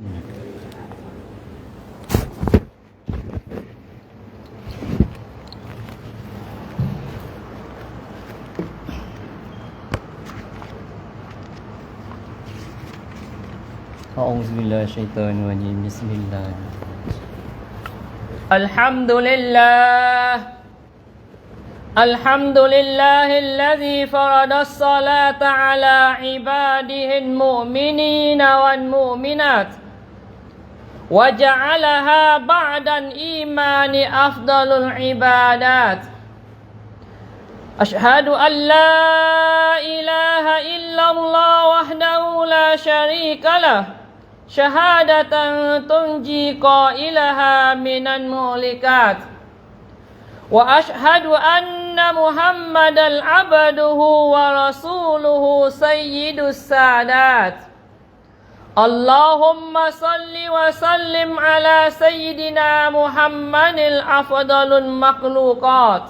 أعوذ بالله الشيطان الرجيم. بسم الله. الحمد لله. الحمد لله الذي فرض الصلاة على عباده المؤمنين والمؤمنات. وجعلها بعد الإيمان أفضل العبادات. أشهد أن لا إله إلا الله وحده لا شريك له. شهادة تنجي قائلها من المهلكات. وأشهد أن محمدا عبده ورسوله سيد السادات. اللهم صل وسلم على سيدنا محمد الأفضل المخلوقات.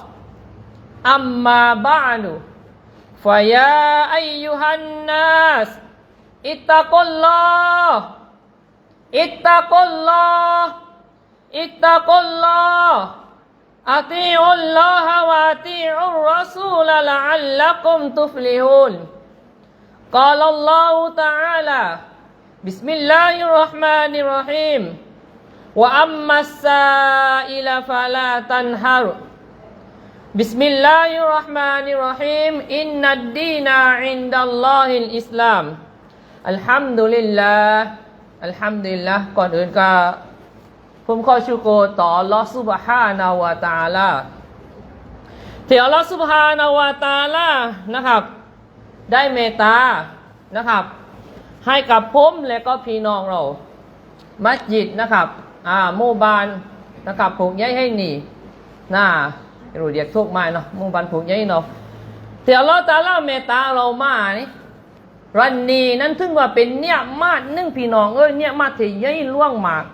أما بعد فيا أيها الناس اتقوا الله اتقوا الله اتقوا الله أطيعوا الله وأطيعوا الرسول لعلكم تفلحون. قال الله تعالى بسم الله الرحمن الرحيم وأما السائل فلا تنهر بسم الله الرحمن الرحيم إن الدين عند الله الإسلام الحمد لله الحمد لله ก่อนอื่นก็ผมขอชูโกรต่ออัลลอฮ์ซุบฮานะฮูวะตะอาลาที่อัลลอฮ์ซุบฮานะฮูวะตะอาลานะครับ ได้เมตตานะครับ ให้กับผมและก็พี่น้องเรา มัสยิดนะครับ อ่าหมู่บ้านนะครับผูกย้ายให้หนีน่ารู้เรียกทุกไม้เนาะมู่บ้านผูกย้ายเนาะที่อัลลอฮ์ตะอาลาเมตตาเรามานี่รันนีนั้นถึงว่าเป็นเนี่ยมาดนึ่งพี่น้องเอ้ยเนี่ยมาดที่ย้ายล่วงหมาก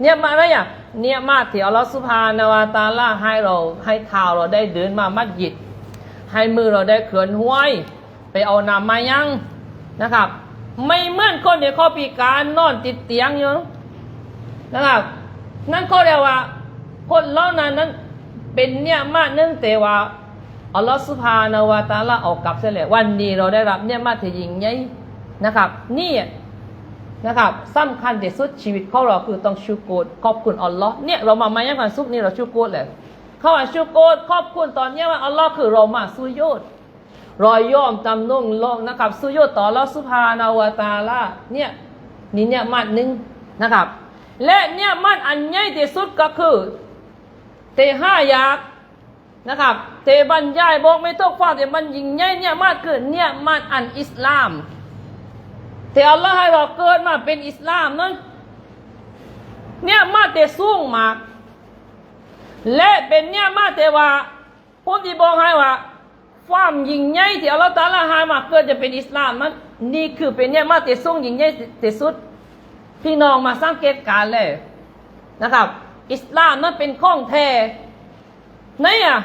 เนี่ยมาอะไรอะเนี่ยมาที่อัลลอฮฺสุบฮานาวาตาลาให้เราให้เท้าเราได้เดินมามัสยิด ให้มือเราได้เขื่อนห้วย ไปเอาน้ำมายังนะครับ ไม่เหมือนคนที่เขาพิการนอนติดเตียงอยู่นะครับ นั่นเขาเรียกว่า คนเล่านั้นนั้นเป็นเนี่ยมาเนื่องแต่ว่าอัลลอฮฺสุบฮานาวาตาลาเอากลับเสียแล้ววันนี้เราได้รับเนี่ยมาที่ยิ่งใหญ่นะครับ นี่นะครับสำคัญที่สุดชีวิตของเราคือต้องชูโกรขอบคุณอัลลอฮ์เนี่ยเรามามายังกันซุกนี่เราชูโกรเลยเขาว่าชูโกรขอบคุณตอนเนี้ยว่าอัลลอฮ์คือเรามาสุโยด รอยย่อมจำนุ่งลงนะครับสุโยต่อลอสุภานาวตาลาเนี่ยนี่เนี่ยมัดหนึ่งนะครับ และเนี่ยมัดอันใหญ่ที่สุดก็คือ เตห้ายากนะครับ เตบรรยายบอกไม่ต้องฟังแต่มันยิ่งใหญ่เนี่ยมัดคือเนี่ยมัดอันอิสลาม แต่อัลลอฮ์ให้เราเกิดมาเป็นอิสลามนั้นเนี่ยมาแต่สูงมาก และเป็นเนี่ยมาแต่ว่าผมที่บอกให้ว่า ความยิ่งใหญ่ที่อัลลอฮ์ตาลาให้มาเกิดจะเป็นอิสลามนั้นนี่คือเป็นเนี่ยมาแต่สูงยิ่งใหญ่ที่สุด พี่น้องมาสังเกตการณ์เลยนะครับ อิสลามนั้นเป็นข้องแท้ไหนอะ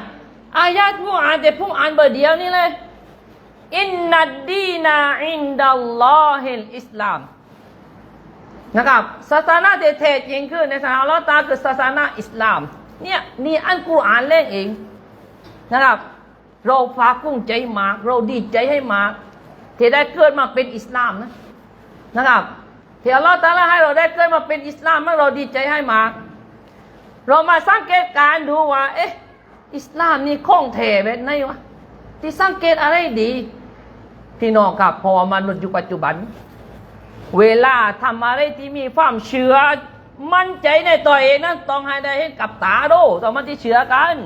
อายาตผู้อ่านแต่ผู้อ่านเบอร์เดียวนี่เลยอินนัดดีนาอินดัลลอฮิลอิสลามนะครับศาสนาที่แท้จริงคือในศาสนาอัลลอฮ์ตาคือศาสนาอิสลามเนี่ยนี่อันกุรอานเล่นเองนะครับ เราภาคภูมิใจมาก เราดีใจให้มากที่ได้เกิดมาเป็นอิสลามนะนะครับที่อัลลอฮ์ตาลาให้เราได้เกิดมาเป็นอิสลามแล้วเราดีใจให้มาก เรามาสังเกตการ์ดูว่า เอ๊ะอิสลามนี่ข้องแท้แบบไหนวะที่สังเกตอะไรดี พี่น้องครับพอมนุษย์ยุคปัจจุบัน เวลาทำอะไรที่มีความเชื่อมั่นใจในตัวเองนั้นต้องให้ได้เห็นกับตาดูต้องมันที่เชื่อกัน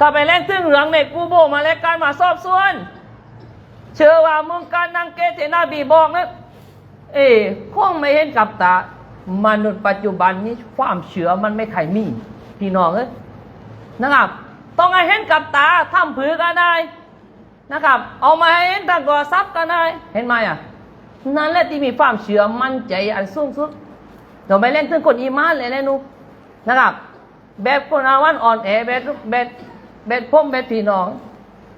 ถ้าไปแล่นตึ้งเหลืองในกูโบมาแล้วการมาสอบสวน เชื่อว่ามึงการนั่งเกตเทนาบีบอกนะเอ๋คงไม่เห็นกับตามนุษย์ปัจจุบันนี้ความเชื่อมันไม่ใครมีพี่น้องเอ้ยนะครับ ต้องให้เห็นกับตาทำผือก็ได้นะครับ เอามาให้เห็นทางก่อทรัพย์ก็ได้เห็นไหมอะนั่นแหละที่มีความเชื่อมั่นใจอันสูงสุดเราไม่เล่นถึงคนอีมานเลยนะนุนะครับแบบคนอาวันอ่อนแอแบบแบบ แบบพ่มแบบพี่น้อง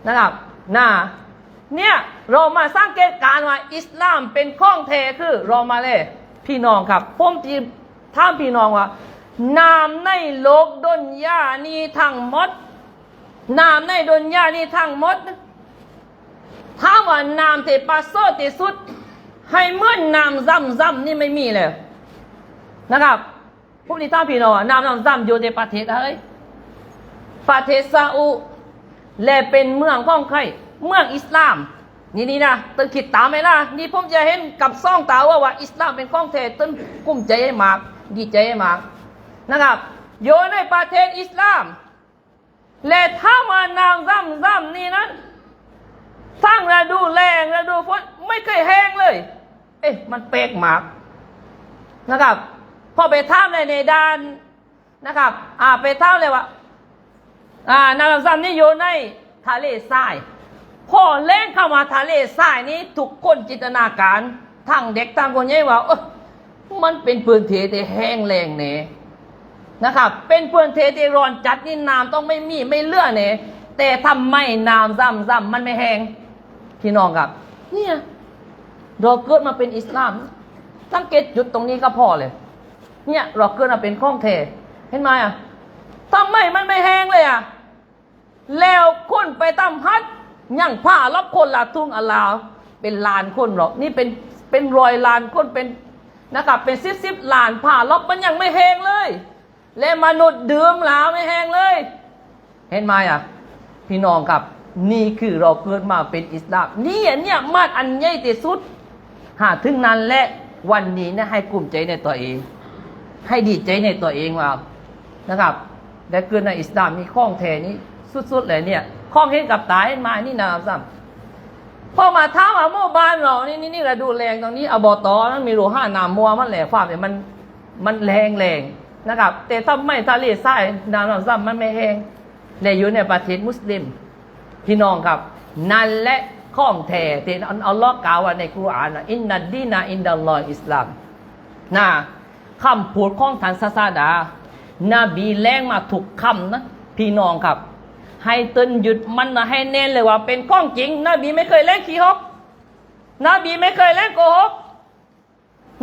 นะครับน่าเนี่ยเรามาสร้างเกตการว่าอิสลามเป็นข้องเทคือเรามาเลยพี่น้องครับผมที่ท่ามพี่น้องว่าน้ำในโลกดนยานี้ทั้งหมดน้ำในดนยานี้ทั้งหมด ถ้าว่าน้ำเตปาโซติสุด ให้เหมื่อนน้ำซ้ำซ้ำนี่ไม่มีเลยนะครับพวกนี้ท่ามพี่น้องว่าน้ำซ้ำซ้ำอยู่ในประเทศอะไร ประเทศซาอุและเป็นเมืองของใครเมืองอิสลาม นี่นี่นะตึงคิดตามไหมนะนี่ผมจะเห็นกับซ่องตาว่าว่าอิสลามเป็นของแท้ตึงกุ้มใจให้มาก ดีใจให้มากนะครับอยู่ในประเทศอิสลาม และถ้ามานางซ้ำซ้ำนี่นะทั้างฤดูแรงฤดูฝนไม่เคยแห้งเลย เอ๊ะมันเป๊กมากนะครับ พอไปท่ามในในด้านนะครับ อ่าไปท่ามเลยว่า อ่านางซ้ำนี่อยู่ในทะเลทรายพอเล่นเข้ามาทะเลทรายนี้ทุกคนจินตนาการทั้งเด็กทั้งคนใหญ่ว่าเออมันเป็นพื้นที่ที่แห้งแล้งเนี่ยนะครับ เป็นพื้นที่ที่ร้อนจัดนี่น้ำต้องไม่มีไม่เลื่อเนี่ยแต่ทำไมน้ำซ้ำซ้ำมันไม่แห้งพี่น้องครับ เนี่ยเราเกิดมาเป็นอิสลาม สังเกตจุดตรงนี้ก็พอเลย เนี่ยเราเกิดมาเป็นข้องเทเห็นไหมอะทำไมมันไม่แห้งเลยอะ แล้วคนไปตามฮัดยังผ้ารับคนละทุ่งอลาว เป็นลานคนหรอก นี่เป็นเป็นรอยลานคนเป็นนะครับเป็นสิบสิบลานผ้ารับมันยังไม่แห้งเลย และมนุษย์ดื่มลาไม่แห้งเลย เห็นไหมอะพี่น้องครับนี่คือเราเกิดมาเป็นอิสลามนี่เนี่ยมาดอันใหญ่ที่สุด หาถึงนั้นและวันนี้นะให้กลุ่มใจในตัวเอง ให้ดีใจในตัวเองว่านะครับ และเกิดในอิสลามมีข้องแท้นี้ สุดๆเลยเนี่ยข้องเห็นกับตาเห็นมานี่นะครับซ้ำพอมาท้ามว่าโมบานเรานี่นี่นี่เราดูแรงตรงนี้อบตนั้นมีรูห้านามมัวมันแหลกความเนี่ยมันมันแรงแรงนะครับ แต่ถ้าไม่ทะเลทรายน้ำน้ำซ้ำมันไม่แห้งและอยู่ในประเทศมุสลิม พี่น้องครับ นั่นแหละข้องแท้ที่อัลลอฮ์กล่าวไว้ในกุรานอินนัดดีนาอินดัลลอฮ์อิสลามนะคำพูดของท่านศาสดา นบีแรงมาถูกคำนะ พี่น้องครับ ให้ตึนหยุดมันนะให้แน่นเลยว่า เป็นข้องจริง นบีไม่เคยเล่นขี้ฮกนบีไม่เคยเล่นโกหก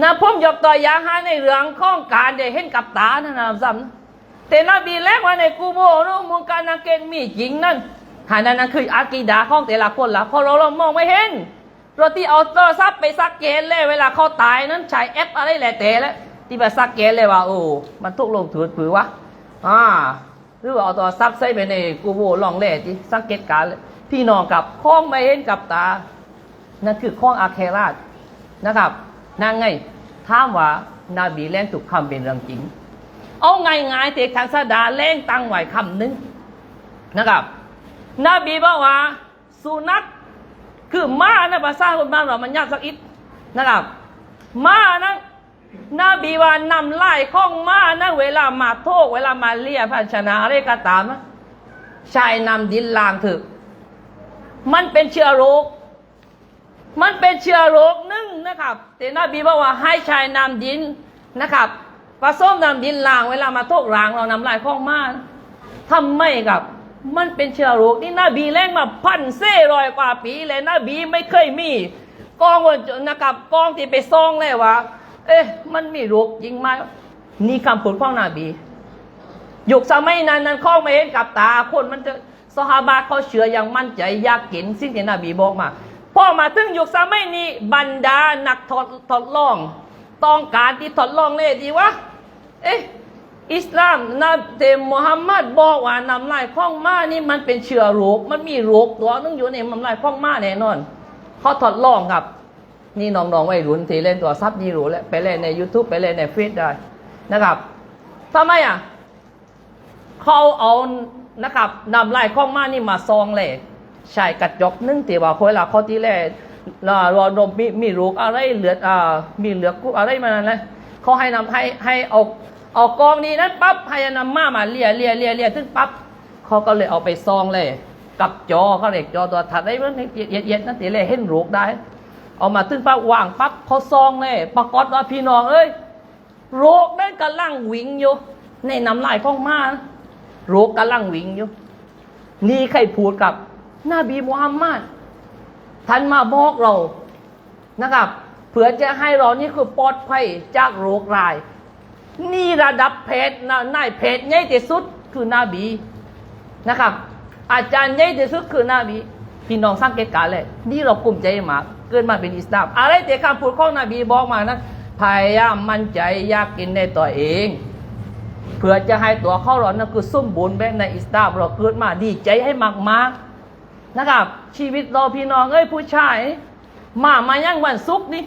นะผมยกตัวอย่างให้ในเรื่องข้องการได้เห็นกับตานะนะซ้ำแต่นบีแรกว่าในกูโบนูมุงการนาเกนมีจริงนั่นหานั่นนั่นคืออากีดาข้องแต่ละคนละเพราะเราเรามองไม่เห็นเราที่เอาโทรศัพท์ไปสักเกนเลยเวลาเขาตายนั้นใช้แอปอะไรแหละแต่แล้วที่ไปสักเกนเลยว่าโอ้มันทุกลงถือผือวะอ่า หรือว่าเอาโทรศัพท์ใส่ไปในกูโบลองเล่ที่สังเกตการพี่น้องกับข้องไม่เห็นกับตา นั่นคือข้องอาเคราชนะครับนั่งไงถามว่านาบีแรงถูกคำเป็นเรื่องจริง เอาไง่ายๆเตกทางสดาแรงตั้งไหวคำนึงนะครับ นบีบอกว่าสุนัขคือม้านะภาษาคนบ้านเรามันยากสักอิดนะครับม้านะ นบีว่านำไล่ข้องม้านะเวลามาโทษเวลามาเลียพันชนะอะไรก็ตามนะชายนำดินลางเถอะมันเป็นเชื้อโรค มันเป็นเชื้อโรคนึ่งนะครับแต่นบีบอกว่าให้ชายนำดินนะครับผสมนำดินลาง เวลามาโทกล้างเรานำลายข้องมาทำไมครับมันเป็นเชื้อโรคนี่นบีแรงมาพันเซ่รอยกว่าปีเลยนบีไม่เคยมีกองว่านะครับกองที่ไปซองเลยว่า เอ๊ะ มันมีโรคจริงไหมนี่คำพูดของนบียุคสมัยนั้นนั้นข้องไม่เห็นกับตา คนมันจะสหาบาเขาเชื่ออย่างมั่นใจอยากเห็นสิ่งที่นบีบอกมาพอมาถึงยุคสมัยนี้บรรดานักทดทดลอง ต้องการที่ทดลองเลยดีวะเอ๊ะอิสลามนะเตมุฮัมมัดบอกว่านำลายข้องมานี่มันเป็นเชื้อโรคมันมีโรคตัวนึงอยู่ในนำลายข้องมาแน่นอนเขาทดลองครับ นี่น้องๆวัยรุ่นที่เล่นตัวซับนี่รู้แล้วไปเล่นใน YouTube ไปเล่นในเฟซได้นะครับทำไมอะเขาเอานะครับนำลายข้องมานี่มาซองเลยใช่กระจกนึ่งที่ว่าคนละเขาที่แรกราเราดมมีมีลูกอะไรเหลืออ่ามีเหลือกุอะไรมานั่นเลยเขาให้นำให้ให้เอาเอากองนี้นั้นปั๊บให้นำมามาเลียเลียเลียเลียถึงปั๊บเขาก็เลยเอาไปซองเลย กับจอเขาเรียกจอตัวถัดได้เมันเย็ดๆนั่นตีเลยเห็นลูกได้ เอามาถึงปั๊บวางปั๊บเขาซองเลยปรากฏว่าพี่น้องเอ้ยโรคนั้นกำลังวิ่งอยู่ในน้ำลายของมา โรคกำลังวิ่งอยู่ นี่ใครพูดกับนบีมุฮัมมัดท่านมาบอกเรานะครับเพื่อจะให้เรานี่คือปลอดภัยจากโรคร้าย นี่ระดับเพศนะนายเพศใหญ่ที่สุดคือนบีนะครับ อาจารย์ใหญ่ที่สุดคือนบี พี่น้องสังเกตการเลย นี่เราภูมิใจมาก เกิดมาเป็นอิสลาม อะไรแต่คำพูดของนบีบอกมานะพยายามมั่นใจยากกินในตัวเอง เพื่อจะให้ตัวเขาเรานั่นคือสมบูรณ์แบบในอิสลามเราเกิดมาดีใจให้มากๆนะครับ ชีวิตเราพี่น้องเอ้ยผู้ชาย มามายังวันศุกนี่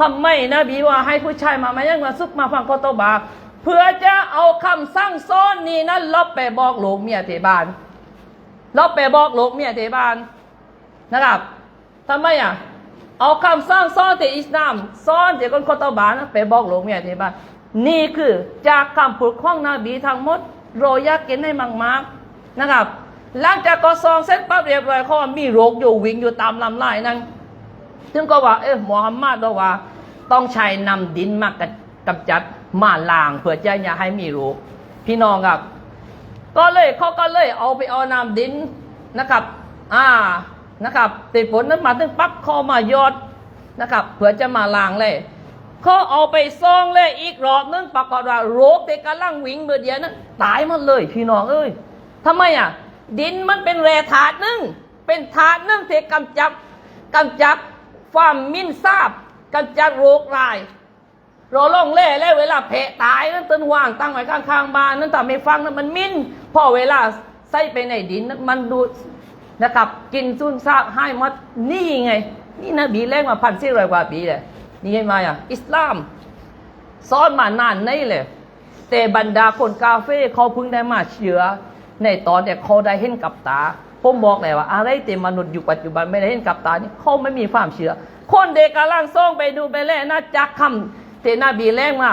ทำไมนบีว่าให้ผู้ชายมามายังวันศุกมาฟังกตบาเพื่อจะเอาคำสั่งสอนนี่นั้นลบไปบอกโลกเมียเทบานลบไปบอกโลกเมียเทบานนะครับทำไมอะ เอาคำสร้างสอนแต่อิสลามสอนแต่คนกตบานไปบอกโลกเมียเทบานนี่คือจากคำพูดของนบีทั้งหมดโรยอยากกินให้มากๆนะครับหลังจากก็ซองเสร็จปั๊บเรียบร้อยเขามีโรคอยู่วิ่งอยู่ตามลำไส้นั่นซึ่งก็ว่าเอ๊ะมูฮัมหมัดบอกว่า ต้องใช้นำดินมากกำจัดมาล้างเพื่อจะอย่าให้มีโรคพี่น้องครับ ก็เลยเขาก็เลยเอาไปเอาน้ำดินนะครับ อ่า นะครับติดผลนั้นมาถึงปั๊บเขามายอดนะครับเพื่อจะมาล้างเลยเขาเอาไปซองเลยอีกรอบนึงปรากฏว่าโรคเด็กกำลังวิ่งเมื่อเดียวนั้นตายหมดเลยพี่น้องเอ้ยทำไมอะ ดินมันเป็นแร่ธาตุนึงเป็นธาตุนึงที่กำจัดกำจัดความมินทราบกำจัดโรคร้ายเราล่องเล่แล้วเวลาเพะตายนั้นต้นว่างตั้งไว้ข้างๆบ้านนั้นแต่ไม่ฟังนั้นมันมิ้นพอเวลาใส่ไปในดินนั้นมันดู นะครับ กินซุนซากให้มัดนี่ไง นี่นบีแรกมาพันสี่ร้อยกว่าปีเลยนี่ไงมาอะอิสลามสอนมานานนี่เลยแต่บรรดาคนกาเฟ่เขาเพิ่งได้มาเชื่อในตอนที่เขาได้เห็นกับตาผมบอกเลยว่า อะไรที่มนุษย์อยู่ปัจจุบันไม่ได้เห็นกับตานี่เขาไม่มีความเชื่อ คนเด็กกำลังส่งไปดูไปแล้วนะจักคำเทนาบีแรงมา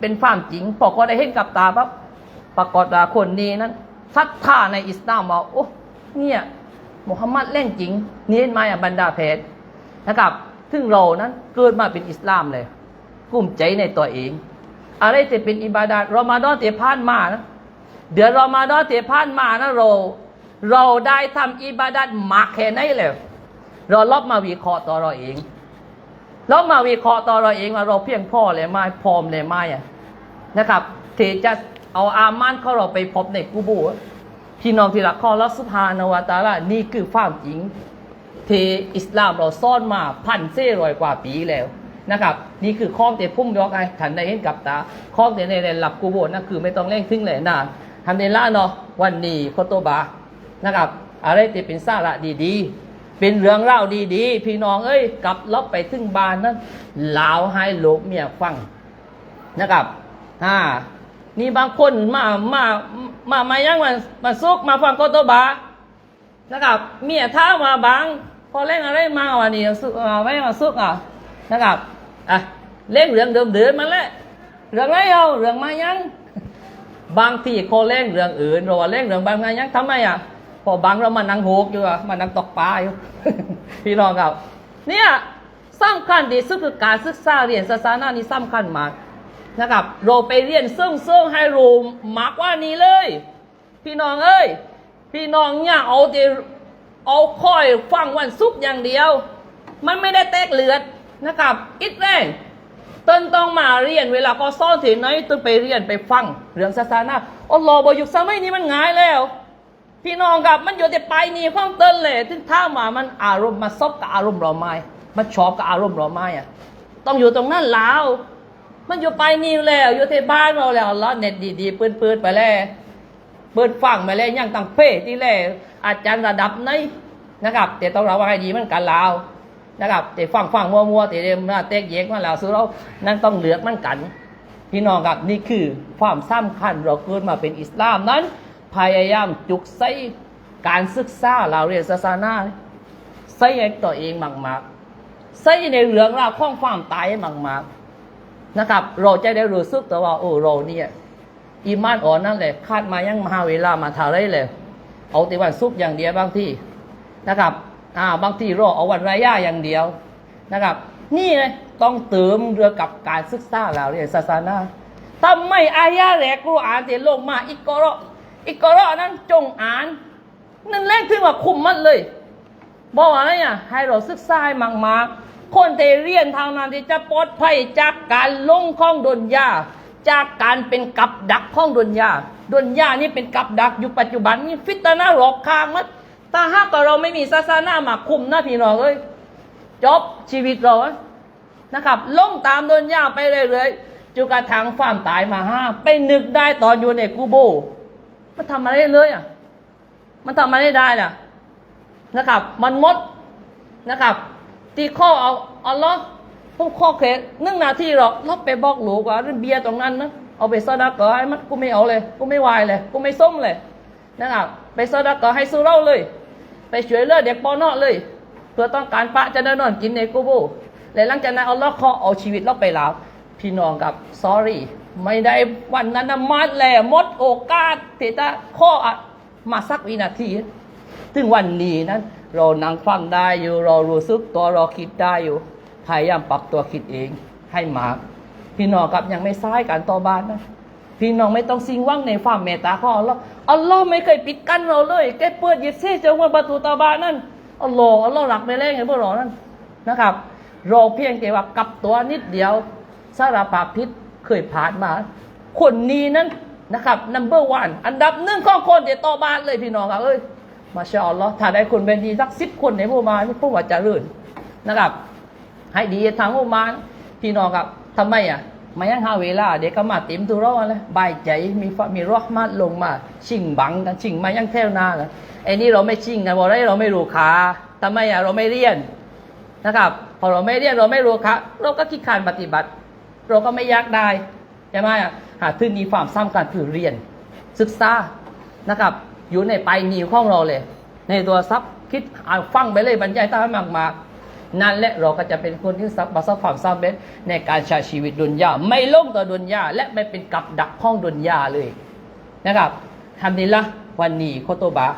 เป็นความจริงพอเขาได้เห็นกับตาปั๊บปรากฏว่าคนนี้นั้นศรัทธาในอิสลามว่าโอ้เนี่ย มุฮัมมัดเล่นจริงนี่เห็นไหมอะบรรดาเพศนะครับซึ่งเรานั้นเกิดมาเป็นอิสลามเลยภูมิใจในตัวเอง อะไรจะเป็นอิบาดาตรอมฎอนที่ผ่านมานะเดือนรอมฎอนที่ผ่านมานะเรา เราได้ทำอิบาดัตมากแค่ไหนแล้วเราลอบมาวิเคราะห์ตัวเราเองลอบมาวิเคราะห์ตัวเราเองว่าเราเพียงพ่อเลยไหมพร้อมเลยไหมอะนะครับที่จะเอาอามันเขาเราไปพบในกูบร์ พี่น้องที่รักข้อรักสุภานวตาละนี่คือความจริงที่อิสลามเราซ่อนมาพันเซ่รอยกว่าปีแล้วนะครับ นี่คือข้อเตพุ่มยกไอ้ทันได้เห็นกับตาข้อเตในในหลับกูโบนั่นคือไม่ต้องเร่งทึ่งเลยนะทันเดล่าเนาะวันนี้โคโตบานะครับ อะไรที่เป็นสาระดีๆ เป็นเรื่องเล่าดีๆ พี่น้องเอ้ยกลับลบไปถึงบ้านนั้นลาวให้โลกเมียฟังนะครับอ่า นี่บางคนมามามามายังมามาซุกมาฟังโคโตบานะครับเมียท้ามาบางพอเล่นอะไรมาวันนี้สุเอาไม่มาสุกอะนะครับอะเล่นเรื่องเดิมเดิมๆมาแล้วเรื่องอะไรเอาเรื่องมายังบางทีเขาเล่นเรื่องอื่นเราว่าเล่นเรื่องบางมายังทำไมอะพอบางเรามานั่งโหกอยู่อะมานั่งตกปลาอยู่พี่น้องครับเนี่ยสำคัญที่สุดคือการศึกษาเรียนศาสนานี่สำคัญมาก นะครับ เราไปเรียนซึ่งซึ่งให้รู้มากกว่านี้เลย พี่น้องเอ้ย พี่น้องเนี่ยเอาแต่เอาคอยฟังวันศุกร์อย่างเดียว มันไม่ได้แตกเลือดนะครับอิดแรงต้นต้องมาเรียนเวลาก็ซ่อนที่ไหนต้นไปเรียนไปฟังเรื่องศาสนาอัลลอฮ์บอกอยู่สมัยนี้มันง่ายแล้ว พี่น้องครับมันอยู่แต่ไปนี่ข้องเต้นเลยถึงถ้ามามันอารมณ์มาซบกับอารมณ์เราไม่มันชอบกับอารมณ์เราไม่อะต้องอยู่ตรงนั้นแล้ว มันอยู่ไปนี่แล้ว อยู่ที่บ้านเราแล้วลลอเน็ตดีๆปืนๆไปแล้วเปิดฟังมาแล้วยังตั้งเฟ้ที่แรกอาจารย์ระดับไหนนะครับแต่ต้องระวังให้ดีมันกันลาวนะครับแต่ฟังฟังมัวมัวแต่เดมาเตกเยกมาแล้วสู้เรานั่นต้องเลือกมันกัน พี่น้องครับนี่คือความสำคัญเราเกิดมาเป็นอิสลามนั้น พยายามจุกใส่การศึกษาเราเรียนศาสนาใส่ตัวเองมากๆใส่ในเรื่องราวของความตายให้มากๆ นะครับ เราจะได้รู้สึกตัวว่าโอ้เราเนี่ยอีมานอ่อนนั่นแหละคาดมายังมหาเวลามาทาไรเลยเอาแต่วันซุกร์อย่างเดียวบางที่นะครับอ่าบางที่รอเอาวันรายาอย่างเดียวนะครับ นี่เลยต้องเติมเรือกับการศึกษาเราเรียนศาสนาทำไมอายะแรกกูอ่านเตียลงมาอิกกอรออิกกรอนั้นจงอ่านนั่นแรกที่ว่าคุมมันเลย บอกว่าอะไรอะให้เราศึกษาให้มากๆ คนที่เรียนทางนั้นที่จะปลอดภัยจากการลงข้องดนยาจากการเป็นกับดักข้องดนยาดนยานี่เป็นกับดักอยู่ปัจจุบันนี่ฟิตนาหลอกคางมัดถ้าหากเราไม่มีศาสนามาคุมนะพี่น้องเอ้ยจบชีวิตเรานะครับลงตามดนยาไปเรื่อยๆจนกระทั่งความตายมาห้าไปนึกได้ตอนอยู่ในกูโบ มันทำอะไรได้เลยอะมันทำอะไรได้น่ะนะครับ มันมดนะครับ ตีข้อเอาเอาล้อพวกข้อเคสหนึ่งนาทีหรอกลบไปบอกหลูกว่าเรื่องเบียร์ตรงนั้นนะเอาไปซอดักก็ให้มันกูไม่เอาเลย กูไม่วายเลย กูไม่ส้มเลยนะครับไปซอดักก็ให้ซื้อเหล้าเลย ไปช่วยเลือเด็กปอนอเลย เพื่อต้องการปะจะได้นอนกินในกูโบและหลังจากนั้นเอาล้อข้อเอาชีวิตเราไปแล้วพี่น้องกับ sorry ไม่ได้วันนั้นนะมาแหล่หมดโอกาสที่จะข้ออะมาสักวินาที ถึงวันนี้นั้น เรานั่งฟังได้อยู่เรารู้สึกตัวเราคิดได้อยู่ พยายามปรับตัวคิดเองให้มาก พี่น้องกับยังไม่ซ้ายการต่อบานนะพี่น้องไม่ต้องสิงว่างในความเมตตาของอัลลอฮ์อัลลอฮ์ไม่เคยปิดกั้นเราเลยแกเปิดยิบเซ่จงมาประตูตาบานนั่นอัลลอฮ์อัลลอฮ์หลักไม่แรงไงพวกเรานั่นนะครับ เราเพียงแต่ว่ากลับตัวนิดเดียวสารภาพพิษเคยผ่านมา คนนี้นั้นนะครับ number one อันดับหนึ่งของคนเดียวต่อบานเลยพี่น้องครับเอ้ย มาชาอัลลอฮ์ถ้าได้คนเป็นดีสักสิบคนในหมู่มานพวกว่าจะรื่นนะครับ ให้ดีทางหมู่มานพี่น้องครับทำไมอะมายังหาเวลาเด็กก็มาเต็มตัวเราเลยบายใจมีฟมีรอห์มาลงมาชิงบังกันชิงมายังแถวหน้าเลยไอ้นี่เราไม่ชิงกันบอกได้เราไม่รู้ขาทำไมอะเราไม่เรียนนะครับพอเราไม่เรียนเราไม่รู้ขาเราก็คิดขานปฏิบัติ เราก็ไม่ยากได้ใช่ไหมอะหาทึ่งมีความสำคัญคือเรียน ศึกษานะครับ อยู่ในไปลายนิ้วของเราเลย ในตัวซับคิดอ่านฟังไปเลยบรรยายตามมากมากๆนั่นแหละเราก็จะเป็นคนที่ซับประสบความสำเร็จในการใช้ชีวิตดุนยาไม่ล่มต่อดุนยาและไม่เป็นกับดักข้องดุนยาเลยนะครับทำนี้ละวันนี้โคโตบะ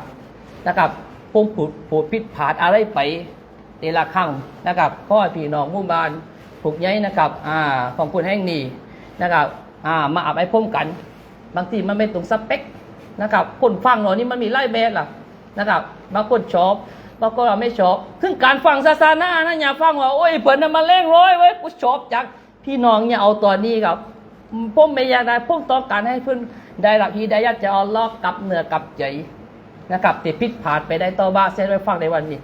นะครับผมผูดผูดพิษผาดอะไรไปเตละครั้งนะครับพ่อพี่น้องมู่บ้านผูกใยนะครับอ่าของคุณแห่งนี้นะครับอ่ามาอับไอ้พ่มกัน บางทีมันไม่ตรงสเปค นะครับคนฟังเรานี่มันมีไล่แบบล่ะนะครับบางคนชอบบางคนเราไม่ชอบถึงการฟังศาสนานะอย่าฟังว่าโอ้ยเพิ่นน่ะมาเล่งร้อยไว้กูชอบจักพี่น้องเนี่ยเอาตัวนี้ครับผมไม่ยากได้ผมต้องการให้เพิ่อนได้รับฮีไดายัดจะเอาลอกกับเนื้อกับใจนะครับติดพิษผ่าดไปได้ต่อบ้าเส้นไว้ฟังในวันนี้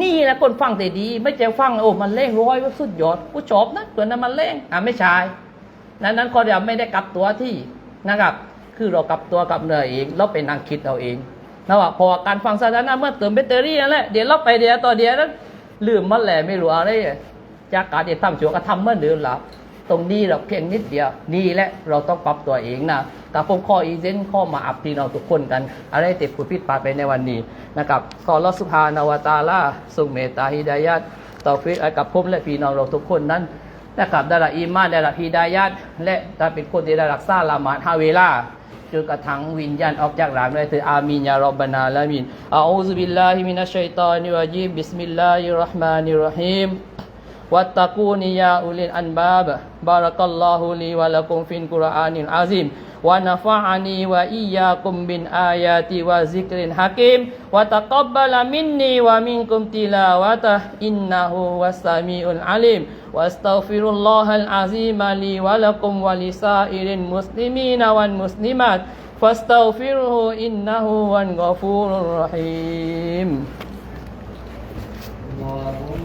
นี่นะคนฟังแต่ดี ไม่ใช่ฟังโอ้มันเล่งร้อยว่าสุดยอดกูชอบนะตัวนั้นมันเล่งอะไม่ใช่นั้นนั้นคนเราไม่ได้กลับตัวที่นะครับ คือเรากลับตัวกลับเนื่อเองเราไปนั่งคิดเอาเองนะว่าพอการฟังศาสนาเมื่อเติมแบตเตอรี่นั่นแหละเดี๋ยวเราไปเดี๋ยวต่อเดี๋ยวนั้นลืมมันแหละไม่รู้อะไรจากการที่ทำชั่วก็ทำเมื่อเดิมหลับตรงนี้เราเพียงนิดเดียวนี่แหละเราต้องปรับตัวเองนะแต่ผมข้ออีเซนข้อมาอัพพี่น้องทุกคนกัน อะไรติดผู้พิดพลาดไปในวันนี้นะครับขอรอสุภานาวตาลาทรงเมตตาฮิดายัดต่อฟิกกับผมและพี่น้องเราทุกคนนั้นนะครับได้รับอีมานได้รับฮีดายัดและถ้เป็นคนที่ได้รักษาละหมาดฮาเวลา จนกระทั่งวิญญาณออกจากร่างได้เถิดอามีนยารอบบนาละมินอาอูซุบิลลาฮิมินัชชัยตานิรรจีมบิสมิลลาฮิรราะห์มานิรราะฮีมวัตตะกูนิยาอุลินอันบาบบารักัลลอฮุลีวะละกุมฟินกุรอานิลอาซิม ونفعني وإياكم من آياتي وذكر حكيم. وتقبل مني ومنكم تلاوته. إنه هو السميع العليم. واستغفر الله العظيم لي ولكم ولسائر المسلمين والمسلمات. فاستغفره إنه هو الغفور الرحيم. اللهم